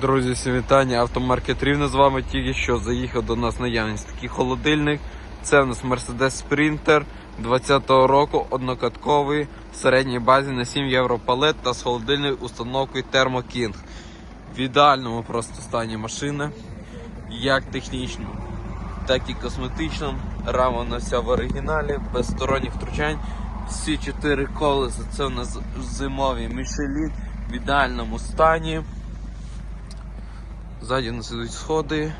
Друзі, всім вітання. Автомаркет Рівне з вами тільки що заїхав до нас наявність такий холодильник. Це у нас Mercedes Sprinter 20-го року, однокатковий, в середній базі на 7 євро палет та з холодильною установкою Thermo King. В ідеальному просто стані машини, як технічно, так і косметично. Рама у вся в оригіналі, без сторонніх втручань. Всі чотири колеса це у нас зимові Michelin в ідеальному стані. Ззаді нас ідуть сходи,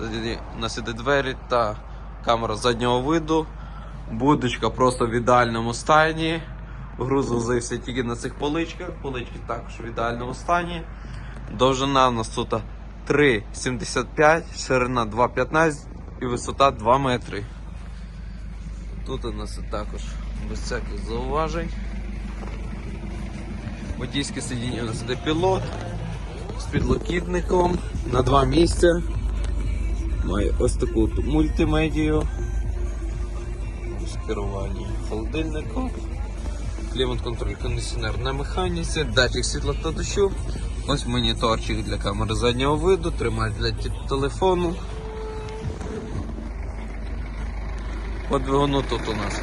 ззаді нас іде двері та камера заднього виду. Будочка просто в ідеальному стані. Груз возився тільки на цих поличках. Полички також в ідеальному стані. Довжина у нас тут 3,75, ширина 2,15 і висота 2 метри. Тут у нас також без всяких зауважень. Водійське сидіння у нас іде пілот підлокітником на два місця. Має ось таку мультимедію. Керування холодильником. Клімат контроль кондиціонер на механіці, датчик світла та дощу. Ось моніторчик для камери заднього виду, тримач для телефону. По двигуну тут у нас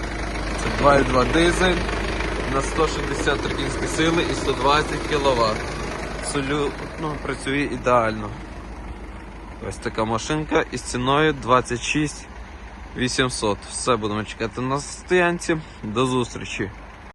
це 2,2 дизель на 160 кінські сили і 120 кВт. Абсолютно працює ідеально. Ось така машинка із ціною 26 800. Все будемо чекати на стоянці. До зустрічі!